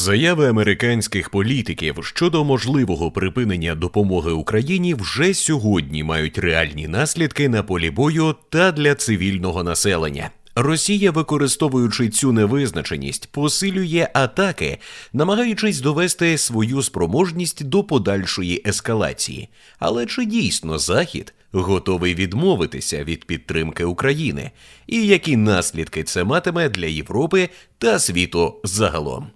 Заяви американських політиків щодо можливого припинення допомоги Україні вже сьогодні мають реальні наслідки на полі бою та для цивільного населення. Росія, використовуючи цю невизначеність, посилює атаки, намагаючись довести свою спроможність до подальшої ескалації. Але чи дійсно Захід готовий відмовитися від підтримки України? І які наслідки це матиме для Європи та світу загалом?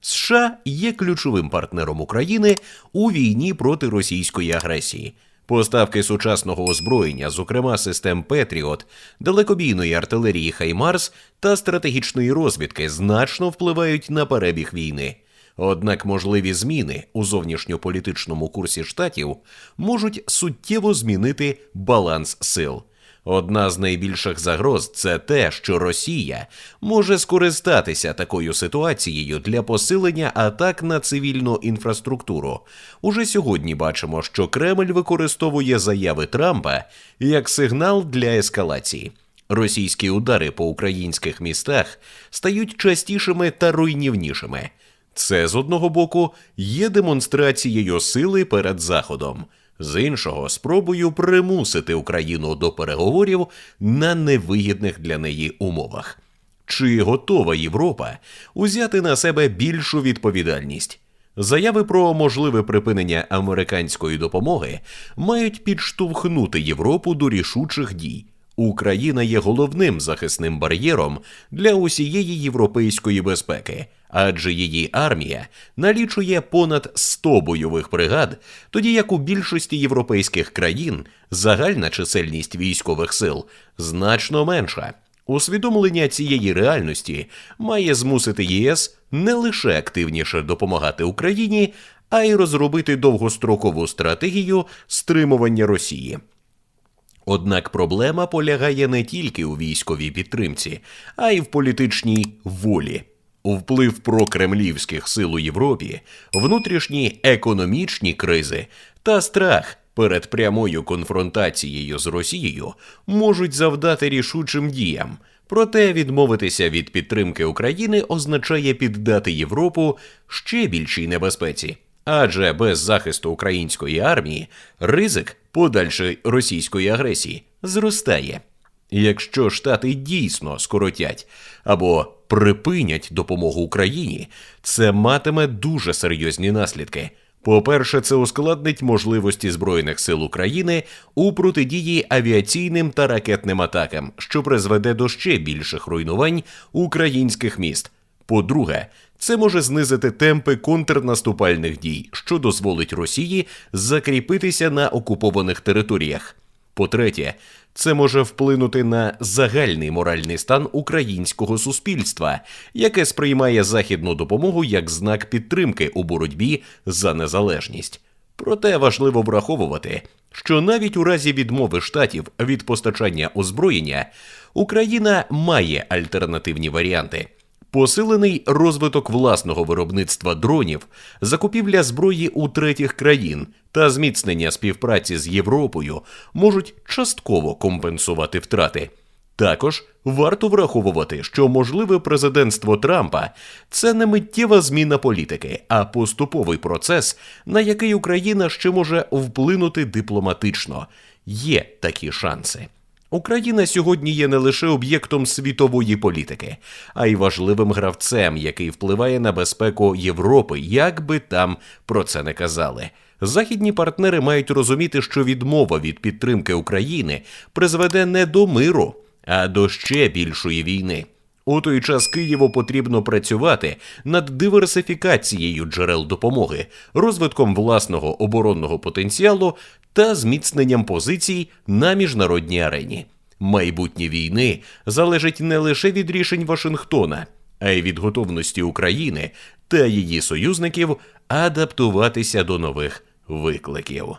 США є ключовим партнером України у війні проти російської агресії. Поставки сучасного озброєння, зокрема систем Петріот, далекобійної артилерії Хаймарс та стратегічної розвідки, значно впливають на перебіг війни. Однак можливі зміни у зовнішньополітичному курсі штатів можуть суттєво змінити баланс сил. Одна з найбільших загроз це те, що Росія може скористатися такою ситуацією для посилення атак на цивільну інфраструктуру. Уже сьогодні бачимо, що Кремль використовує заяви Трампа як сигнал для ескалації. Російські удари по українських містах стають частішими та руйнівнішими. Це з одного боку є демонстрацією сили перед Заходом з іншого спробою примусити Україну до переговорів на невигідних для неї умовах. Чи готова Європа узяти на себе більшу відповідальність? Заяви про можливе припинення американської допомоги мають підштовхнути Європу до рішучих дій. Україна є головним захисним бар'єром для усієї європейської безпеки, адже її армія налічує понад 100 бойових бригад, тоді як у більшості європейських країн загальна чисельність військових сил значно менша. Усвідомлення цієї реальності має змусити ЄС не лише активніше допомагати Україні, а й розробити довгострокову стратегію стримування Росії. Однак проблема полягає не тільки у військовій підтримці, а й в політичній волі. Вплив прокремлівських сил у Європі, внутрішні економічні кризи та страх перед прямою конфронтацією з Росією можуть завдати рішучим діям. Проте відмовитися від підтримки України означає піддати Європу ще більшій небезпеці. Адже без захисту української армії ризик подальшої російської агресії зростає. Якщо Штати дійсно скоротять або припинять допомогу Україні, це матиме дуже серйозні наслідки. По-перше, це ускладнить можливості Збройних сил України у протидії авіаційним та ракетним атакам, що призведе до ще більших руйнувань українських міст. По-друге, це може знизити темпи контрнаступальних дій, що дозволить Росії закріпитися на окупованих територіях. По-третє, це може вплинути на загальний моральний стан українського суспільства, яке сприймає західну допомогу як знак підтримки у боротьбі за незалежність. Проте важливо враховувати, що навіть у разі відмови штатів від постачання озброєння Україна має альтернативні варіанти. Посилений розвиток власного виробництва дронів, закупівля зброї у третіх країн та зміцнення співпраці з Європою можуть частково компенсувати втрати. Також варто враховувати, що можливе президентство Трампа це не миттєва зміна політики, а поступовий процес, на який Україна ще може вплинути дипломатично. Є такі шанси. Україна сьогодні є не лише об'єктом світової політики, а й важливим гравцем, який впливає на безпеку Європи, як би там про це не казали. Західні партнери мають розуміти, що відмова від підтримки України призведе не до миру, а до ще більшої війни. У той час Києву потрібно працювати над диверсифікацією джерел допомоги, розвитком власного оборонного потенціалу та зміцненням позицій на міжнародній арені. Майбутнє війни залежить не лише від рішень Вашингтона, а й від готовності України та її союзників адаптуватися до нових викликів.